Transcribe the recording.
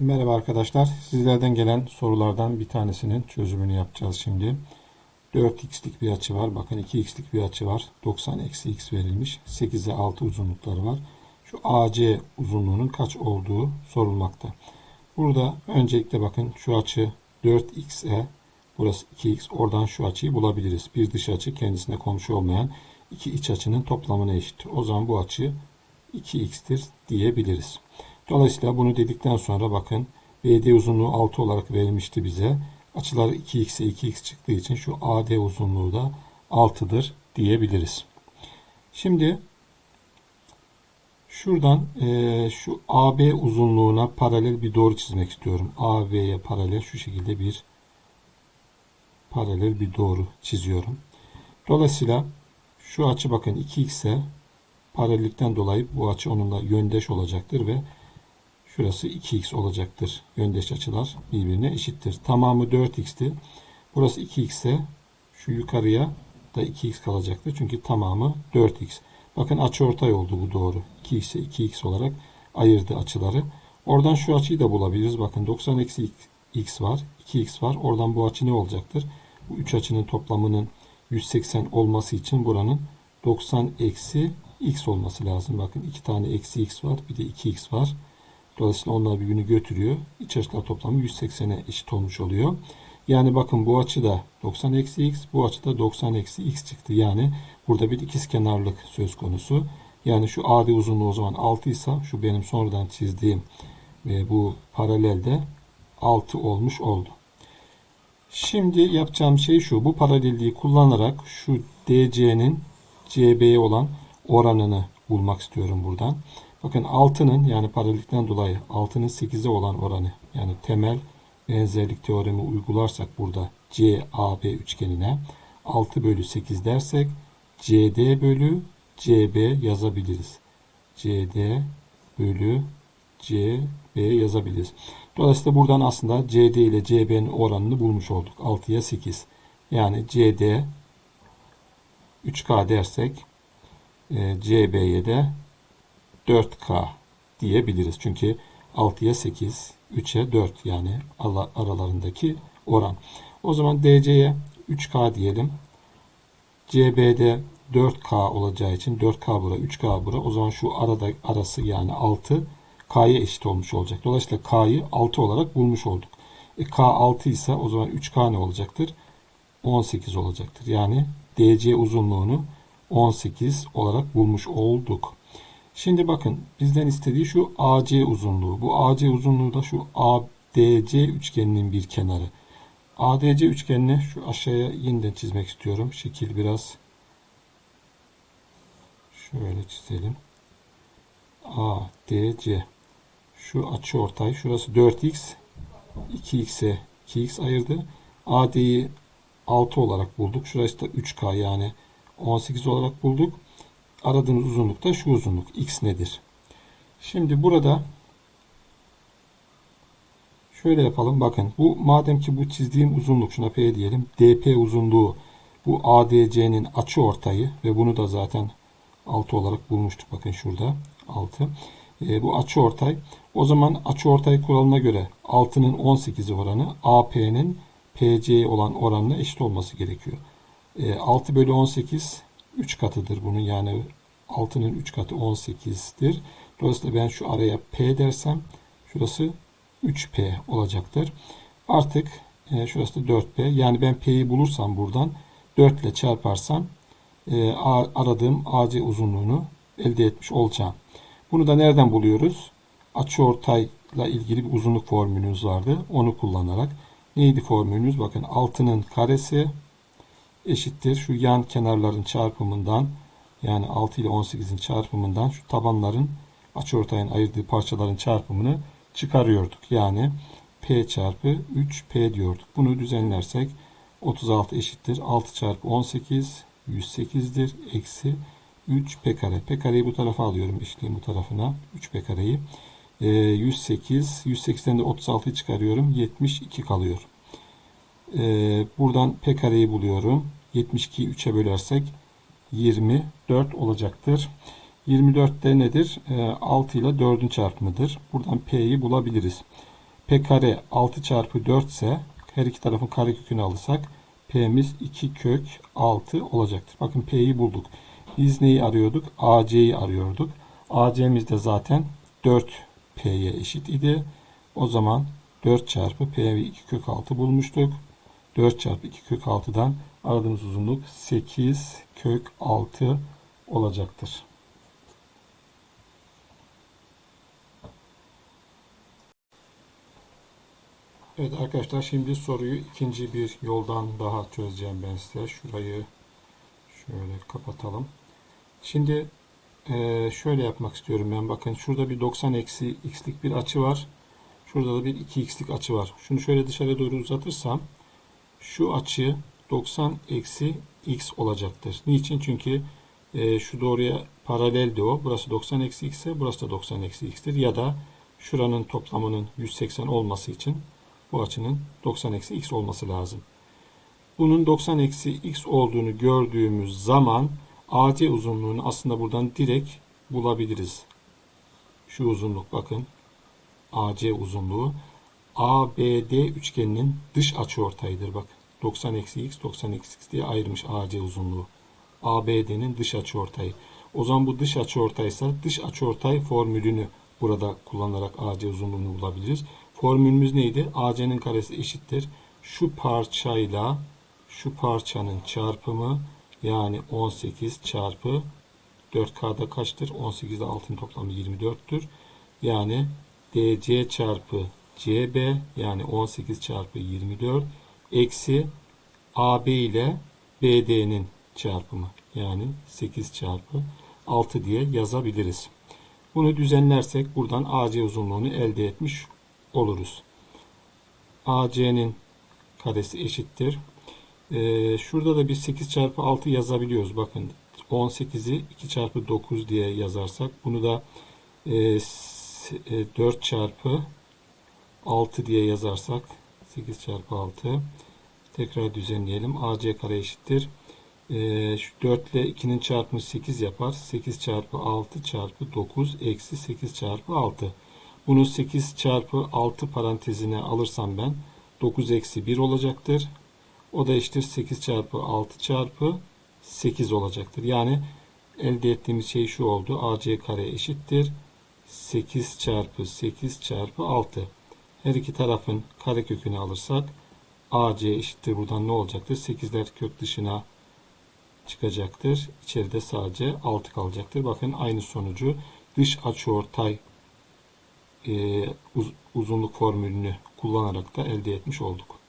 Merhaba arkadaşlar. Sizlerden gelen sorulardan bir tanesinin çözümünü yapacağız şimdi. 4x'lik bir açı var. Bakın 2x'lik bir açı var. 90 eksi x verilmiş. 8'e 6 uzunlukları var. Şu AC uzunluğunun kaç olduğu sorulmakta. Burada öncelikle bakın şu açı 4x'e burası 2x. Oradan şu açıyı bulabiliriz. Bir dış açı kendisine komşu olmayan iki iç açının toplamına eşittir. O zaman bu açı 2x'tir diyebiliriz. Dolayısıyla bunu dedikten sonra bakın BD uzunluğu 6 olarak verilmişti bize. Açılar 2x'e 2x çıktığı için şu AD uzunluğu da 6'dır diyebiliriz. Şimdi şuradan e, şu AB uzunluğuna paralel bir doğru çizmek istiyorum. AB'ye paralel şu şekilde bir paralel bir doğru çiziyorum. Dolayısıyla şu açı bakın 2x'e paralellikten dolayı bu açı onunla yöndeş olacaktır ve Şurası 2x olacaktır. Yöndeş açılar birbirine eşittir. Tamamı 4x'ti. Burası 2x ise şu yukarıya da 2x kalacaktır. Çünkü tamamı 4x. Bakın açı ortay oldu bu doğru. 2x ise 2x olarak ayırdı açıları. Oradan şu açıyı da bulabiliriz. Bakın 90 eksi x var. 2x var. Oradan bu açı ne olacaktır? Bu üç açının toplamının 180 olması için buranın 90 eksi x olması lazım. Bakın iki tane eksi x var. Bir de 2x var. Dolayısıyla onlar birbirini götürüyor. İç toplamı 180'e eşit olmuş oluyor. Yani bakın bu açı da 90 eksi x, bu açı da 90 eksi x çıktı. Yani burada bir ikizkenarlık söz konusu. Yani şu AD uzunluğu o zaman 6 ise şu benim sonradan çizdiğim ve bu paralelde 6 olmuş oldu. Şimdi yapacağım şey şu. Bu paralelliği kullanarak şu DC'nin CB'ye olan oranını bulmak istiyorum buradan. Bakın 6'nın yani paralellikten dolayı 6'nın 8'e olan oranı yani temel benzerlik teoremi uygularsak burada CAB üçgenine 6 bölü 8 dersek CD bölü CB yazabiliriz. CD bölü CB yazabiliriz. Dolayısıyla buradan aslında CD ile CB'nin oranını bulmuş olduk. 6'ya 8. Yani CD 3K dersek e, CB'ye de 4K diyebiliriz. Çünkü 6'ya 8, 3'e 4 yani aralarındaki oran. O zaman DC'ye 3K diyelim. CB'de 4K olacağı için 4K bura 3K bura. O zaman şu arada arası yani 6 K'ya eşit olmuş olacak. Dolayısıyla K'yı 6 olarak bulmuş olduk. E, K 6 ise o zaman 3K ne olacaktır? 18 olacaktır. Yani DC uzunluğunu 18 olarak bulmuş olduk. Şimdi bakın bizden istediği şu AC uzunluğu. Bu AC uzunluğu da şu ADC üçgeninin bir kenarı. ADC üçgenini şu aşağıya yeniden çizmek istiyorum. Şekil biraz şöyle çizelim. ADC şu açı ortay. Şurası 4x 2x'e 2x ayırdı. AD'yi 6 olarak bulduk. Şurası da 3K yani 18 olarak bulduk aradığımız uzunluk da şu uzunluk. X nedir? Şimdi burada şöyle yapalım. Bakın bu madem ki bu çizdiğim uzunluk şuna P diyelim. DP uzunluğu bu ADC'nin açı ortayı ve bunu da zaten 6 olarak bulmuştuk. Bakın şurada 6. E, bu açı ortay. O zaman açı ortay kuralına göre 6'nın 18'i oranı AP'nin PC'ye olan oranına eşit olması gerekiyor. E, 6 bölü 18 3 katıdır bunun. Yani 6'nın 3 katı 18'dir. Dolayısıyla ben şu araya P dersem şurası 3P olacaktır. Artık e, şurası da 4P. Yani ben P'yi bulursam buradan 4 ile çarparsam e, aradığım AC uzunluğunu elde etmiş olacağım. Bunu da nereden buluyoruz? Açıortayla ilgili bir uzunluk formülümüz vardı. Onu kullanarak. Neydi formülümüz? Bakın 6'nın karesi eşittir. Şu yan kenarların çarpımından yani 6 ile 18'in çarpımından şu tabanların açıortayın ayırdığı parçaların çarpımını çıkarıyorduk. Yani P çarpı 3P diyorduk. Bunu düzenlersek 36 eşittir. 6 çarpı 18 108'dir. Eksi 3P kare. P kareyi bu tarafa alıyorum. Eşitliğin bu tarafına. 3P kareyi. E, 108. 108'den de 36'yı çıkarıyorum. 72 kalıyor. E, buradan P kareyi buluyorum. 72'yi 3'e bölersek 24 olacaktır. 24 de nedir? 6 ee, ile 4'ün çarpımıdır. Buradan P'yi bulabiliriz. P kare 6 çarpı 4 ise her iki tarafın karekökünü alırsak P'miz 2 kök 6 olacaktır. Bakın P'yi bulduk. Biz neyi arıyorduk? AC'yi arıyorduk. AC'miz de zaten 4P'ye eşit idi. O zaman 4 çarpı P'yi 2 kök 6 bulmuştuk. 4 çarpı 2 kök 6'dan aradığımız uzunluk 8 kök 6 olacaktır. Evet arkadaşlar şimdi soruyu ikinci bir yoldan daha çözeceğim ben size. Şurayı şöyle kapatalım. Şimdi eee, şöyle yapmak istiyorum ben. Bakın şurada bir 90 eksi x'lik bir açı var. Şurada da bir 2x'lik açı var. Şunu şöyle dışarı doğru uzatırsam şu açı 90 eksi x olacaktır. Niçin? Çünkü eee, şu doğruya paraleldi o. Burası 90 eksi x ise burası da 90 eksi x'tir. Ya da şuranın toplamının 180 olması için bu açının 90 eksi x olması lazım. Bunun 90 eksi x olduğunu gördüğümüz zaman AC uzunluğunu aslında buradan direkt bulabiliriz. Şu uzunluk bakın. AC uzunluğu ABD üçgeninin dış açıortayıdır bak. 90 eksi x 90 eksi x diye ayırmış AC uzunluğu. ABD'nin dış açıortayı. O zaman bu dış açıortaysa dış açıortay formülünü burada kullanarak AC uzunluğunu bulabiliriz. Formülümüz neydi? AC'nin karesi eşittir. Şu parçayla şu parçanın çarpımı yani 18 çarpı 4K'da kaçtır? 18 ile 6'ın toplamı 24'tür. Yani DC çarpı CB yani 18 çarpı 24 eksi AB ile BD'nin çarpımı yani 8 çarpı 6 diye yazabiliriz. Bunu düzenlersek buradan AC uzunluğunu elde etmiş oluruz. AC'nin karesi eşittir. Ee, şurada da bir 8 çarpı 6 yazabiliyoruz. Bakın 18'i 2 çarpı 9 diye yazarsak bunu da e, s- e, 4 çarpı 6 diye yazarsak 8 çarpı 6 tekrar düzenleyelim. AC kare eşittir. Ee, şu 4 ile 2'nin çarpımı 8 yapar. 8 çarpı 6 çarpı 9 eksi 8 çarpı 6. Bunu 8 çarpı 6 parantezine alırsam ben 9 eksi 1 olacaktır. O da eşittir 8 çarpı 6 çarpı 8 olacaktır. Yani elde ettiğimiz şey şu oldu. AC kare eşittir. 8 çarpı 8 çarpı 6. Her iki tarafın karekökünü alırsak AC eşittir. Buradan ne olacaktır? 8'ler kök dışına çıkacaktır. İçeride sadece 6 kalacaktır. Bakın aynı sonucu dış açıortay e, uz- uzunluk formülünü kullanarak da elde etmiş olduk.